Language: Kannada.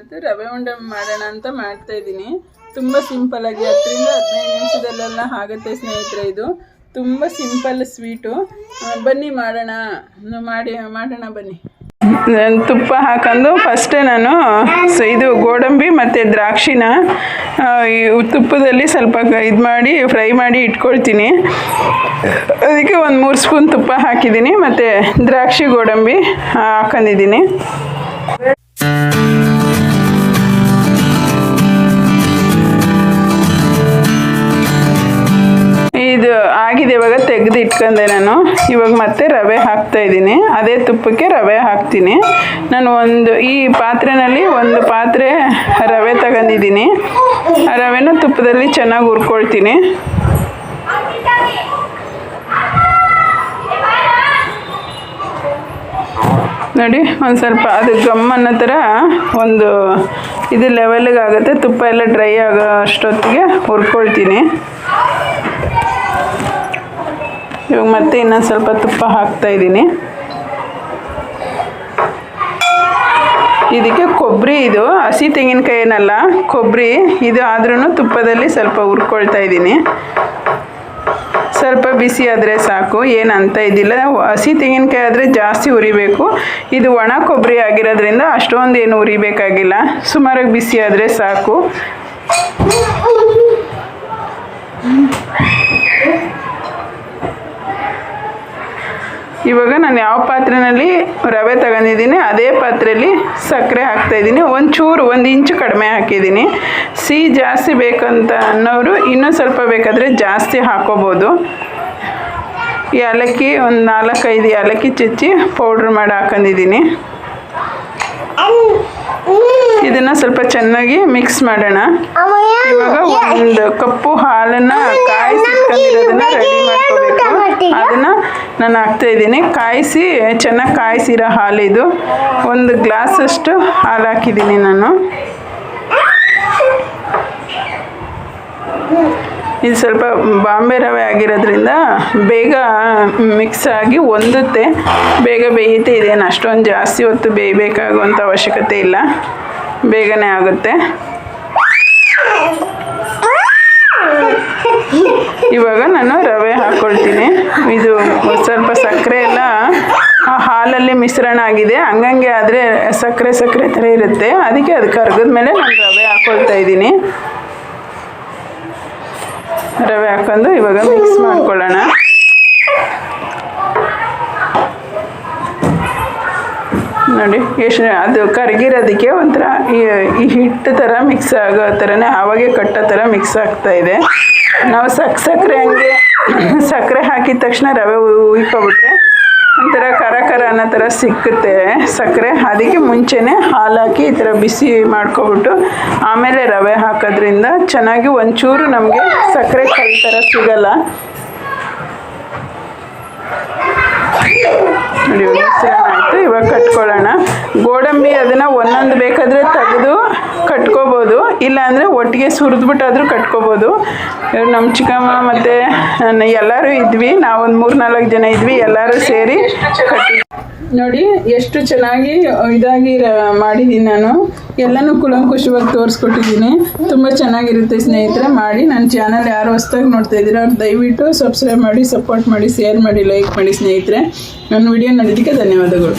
ಇವತ್ತು ರವೆ ಉಂಡೆ ಮಾಡೋಣ ಅಂತ ಮಾಡ್ತಾ ಇದ್ದೀನಿ. ತುಂಬ ಸಿಂಪಲ್ ಆಗಿ ಹತ್ತರಿಂದ ಹದಿನೈದು ನಿಮಿಷದಲ್ಲೆಲ್ಲ ಆಗುತ್ತೆ ಸ್ನೇಹಿತರೆ ಇದು. ತುಂಬ ಸಿಂಪಲ್ ಸ್ವೀಟು ಬನ್ನಿ ಮಾಡೋಣ. ಮಾಡಿ, ಮಾಡೋಣ ಬನ್ನಿ. ನಾನ್ ತುಪ್ಪ ಹಾಕೊಂಡು ಫಸ್ಟೇ ನಾನು ಇದು ಗೋಡಂಬಿ ಮತ್ತು ದ್ರಾಕ್ಷಿನ ತುಪ್ಪದಲ್ಲಿ ಸ್ವಲ್ಪ ಇದು ಮಾಡಿ, ಫ್ರೈ ಮಾಡಿ ಇಟ್ಕೊಳ್ತೀನಿ. ಅದಕ್ಕೆ ಒಂದು ಮೂರು ಸ್ಪೂನ್ ತುಪ್ಪ ಹಾಕಿದ್ದೀನಿ, ಮತ್ತು ದ್ರಾಕ್ಷಿ, ಗೋಡಂಬಿ ಹಾಕೊಂಡಿದ್ದೀನಿ. ಆಗಿದೆ, ಇವಾಗ ತೆಗೆದು ಇಟ್ಕೊಂಡೆ ನಾನು. ಇವಾಗ ಮತ್ತೆ ರವೆ ಹಾಕ್ತಾ ಇದ್ದೀನಿ. ಅದೇ ತುಪ್ಪಕ್ಕೆ ರವೆ ಹಾಕ್ತೀನಿ. ನಾನು ಒಂದು, ಈ ಪಾತ್ರೆನಲ್ಲಿ ಒಂದು ಪಾತ್ರೆ ರವೆ ತಗೊಂಡಿದ್ದೀನಿ. ಆ ರವೆನ ತುಪ್ಪದಲ್ಲಿ ಚೆನ್ನಾಗಿ ಹುರ್ಕೊಳ್ತೀನಿ. ನೋಡಿ, ಒಂದು ಸ್ವಲ್ಪ ಅದು ಗಮ್ ಅನ್ನೋ ಥರ ಒಂದು ಇದು ಲೆವೆಲ್ಗೆ ಆಗುತ್ತೆ ತುಪ್ಪ ಎಲ್ಲ ಡ್ರೈ ಆಗೋ ಅಷ್ಟೊತ್ತಿಗೆ ಹುರ್ಕೊಳ್ತೀನಿ. ಇವಾಗ ಮತ್ತೆ ಇನ್ನೊಂದು ಸ್ವಲ್ಪ ತುಪ್ಪ ಹಾಕ್ತಾ ಇದ್ದೀನಿ. ಇದಕ್ಕೆ ಕೊಬ್ಬರಿ ಇದು, ಹಸಿ ತೆಂಗಿನಕಾಯಿ ಏನಲ್ಲ ಕೊಬ್ಬರಿ, ಇದು ಆದ್ರೂ ತುಪ್ಪದಲ್ಲಿ ಸ್ವಲ್ಪ ಹುರ್ಕೊಳ್ತಾ ಇದ್ದೀನಿ. ಸ್ವಲ್ಪ ಬಿಸಿ ಆದರೆ ಸಾಕು ಏನು ಅಂತ ಇದ್ದಿಲ್ಲ ಹಸಿ ತೆಂಗಿನಕಾಯಿ ಆದರೆ ಜಾಸ್ತಿ ಉರಿಬೇಕು ಇದು ಒಣ ಕೊಬ್ಬರಿ ಆಗಿರೋದ್ರಿಂದ ಅಷ್ಟೊಂದು ಏನು ಉರಿಬೇಕಾಗಿಲ್ಲ ಸುಮಾರಾಗಿ ಬಿಸಿ ಆದರೆ ಸಾಕು. ಇವಾಗ ನಾನು ಯಾವ ಪಾತ್ರೆಯಲ್ಲಿ ರವೆ ತಗೊಂಡಿದ್ದೀನಿ ಅದೇ ಪಾತ್ರೆಯಲ್ಲಿ ಸಕ್ಕರೆ ಹಾಕ್ತಾಯಿದ್ದೀನಿ ಒಂಚೂರು ಒಂದು ಇಂಚು ಕಡಿಮೆ ಹಾಕಿದ್ದೀನಿ. ಸಿಹಿ ಜಾಸ್ತಿ ಬೇಕಂತ ಅನ್ನೋರು ಇನ್ನೂ ಸ್ವಲ್ಪ ಬೇಕಾದರೆ ಜಾಸ್ತಿ ಹಾಕೋಬೋದು. ಏಲಕ್ಕಿ ಒಂದು ನಾಲ್ಕೈದು ಏಲಕ್ಕಿ ಚುಚ್ಚಿ ಪೌಡ್ರ್ ಮಾಡಿ ಹಾಕೊಂಡಿದ್ದೀನಿ. ಇದನ್ನು ಸ್ವಲ್ಪ ಚೆನ್ನಾಗಿ ಮಿಕ್ಸ್ ಮಾಡೋಣ. ಇವಾಗ ಒಂದು ಕಪ್ಪು ಹಾಲನ್ನ ಕಾಯಿಸಿಟ್ಕೊಂಡಿರೋದನ್ನ ರೆಡಿ ಮಾಡ್ಕೋಬೇಕು. ಅದನ್ನ ನಾನು ಹಾಕ್ತಾ ಇದ್ದೀನಿ. ಕಾಯಿಸಿ ಚೆನ್ನಾಗಿ ಕಾಯಿಸಿರೋ ಹಾಲಿದು ಒಂದು ಗ್ಲಾಸಷ್ಟು ಹಾಲು ಹಾಕಿದ್ದೀನಿ ನಾನು. ಇದು ಸ್ವಲ್ಪ ಬಾಂಬೆ ರವೆ ಆಗಿರೋದ್ರಿಂದ ಬೇಗ ಮಿಕ್ಸ್ ಆಗಿ ಹೊಂದುತ್ತೆ ಬೇಗ ಬೇಯುತ್ತೆ. ಇದೇನು ಅಷ್ಟೊಂದು ಜಾಸ್ತಿ ಹೊತ್ತು ಬೇಯಬೇಕಾಗುವಂಥ ಅವಶ್ಯಕತೆ ಇಲ್ಲ. ಬೇಗನೆ ಆಗುತ್ತೆ. ಇವಾಗ ನಾನು ರವೆ ಹಾಕ್ಕೊಳ್ತೀನಿ ಇದು ಸ್ವಲ್ಪ ಸಕ್ಕರೆ ಎಲ್ಲ ಹಾಲಲ್ಲಿ ಮಿಶ್ರಣ ಆಗಿದೆ. ಹಂಗಂಗೆ ಆದರೆ ಸಕ್ಕರೆ ಸಕ್ಕರೆ ಥರ ಇರುತ್ತೆ. ಅದಕ್ಕೆ ಅದು ಕರ್ಗದ ಮೇಲೆ ನಾನು ರವೆ ಹಾಕ್ಕೊಳ್ತಾ ಇದ್ದೀನಿ. ರವೆ ಹಾಕೊಂಡು ಇವಾಗ ಮಿಕ್ಸ್ ಮಾಡ್ಕೊಳ್ಳೋಣ. ನೋಡಿ ಎಷ್ಟು ಅದು ಕರಗಿರೋದಕ್ಕೆ ಒಂಥರ ಈ ಹಿಟ್ಟು ಥರ ಮಿಕ್ಸ್ ಆಗೋ ಥರನೇ, ಆವಾಗೆ ಕಟ್ಟೋ ಥರ ಮಿಕ್ಸ್ ಆಗ್ತಾ ಇದೆ. ನಾವು ಸಕ್ ಸಕ್ಕರೆ ಹಂಗೆ ಸಕ್ಕರೆ ಹಾಕಿದ ತಕ್ಷಣ ರವೆ ಉಯ್ಕೊಬಿಟ್ರೆ ಒಂಥರ ಕರ ಕರ ಅನ್ನೋ ಥರ ಸಿಕ್ಕುತ್ತೆ. ಸಕ್ಕರೆ ಅದಕ್ಕೆ ಮುಂಚೆನೇ ಹಾಲು ಹಾಕಿ ಈ ಥರ ಬಿಸಿ ಮಾಡ್ಕೊಬಿಟ್ಟು ಆಮೇಲೆ ರವೆ ಹಾಕೋದ್ರಿಂದ ಚೆನ್ನಾಗಿ ಒಂಚೂರು ನಮಗೆ ಸಕ್ಕರೆ ಕಲ್ ಥರ ಸಿಗಲ್ಲ. ನೋಡಿ ಆಯಿತು. ಇವಾಗ ಕಟ್ಕೊಳ್ಳೋಣ. ಗೋಡಂಬಿ ಅದನ್ನು ಒಂದೊಂದು ಬೇಕಾದರೆ ತೆಗೆದು ಕಟ್ಕೋಬೋದು. ಇಲ್ಲಾಂದರೆ ಒಟ್ಟಿಗೆ ಸುರಿದ್ಬಿಟ್ಟಾದರೂ ಕಟ್ಕೋಬೋದು. ನಮ್ಮ ಚಿಕ್ಕಮ್ಮ ಮತ್ತು ಎಲ್ಲರೂ ಇದ್ವಿ. ನಾವೊಂದು ಮೂರು ನಾಲ್ಕು ಜನ ಇದ್ವಿ. ಎಲ್ಲರೂ ಸೇರಿ ಕಟ್ಟಿ ನೋಡಿ, ಎಷ್ಟು ಚೆನ್ನಾಗಿ ಇದಾಗಿ ಮಾಡಿದ್ದೀನಿ ನಾನು. ಎಲ್ಲನೂ ಕುಲಂಕುಷವಾಗಿ ತೋರಿಸ್ಕೊಟ್ಟಿದ್ದೀನಿ ತುಂಬ ಚೆನ್ನಾಗಿರುತ್ತೆ ಸ್ನೇಹಿತರೆ, ಮಾಡಿ. ನನ್ನ ಚಾನಲ್ ಯಾರು ಹೊಸ್ದಾಗಿ ನೋಡ್ತಾ ಇದ್ದೀರಾ ಅವ್ರು ದಯವಿಟ್ಟು ಸಬ್ಸ್ಕ್ರೈಬ್ ಮಾಡಿ ಸಪೋರ್ಟ್ ಮಾಡಿ ಶೇರ್ ಮಾಡಿ ಲೈಕ್ ಮಾಡಿ ಸ್ನೇಹಿತರೆ. ನನ್ನ ವಿಡಿಯೋ ನೋಡಿದ್ದಕ್ಕೆ ಧನ್ಯವಾದಗಳು.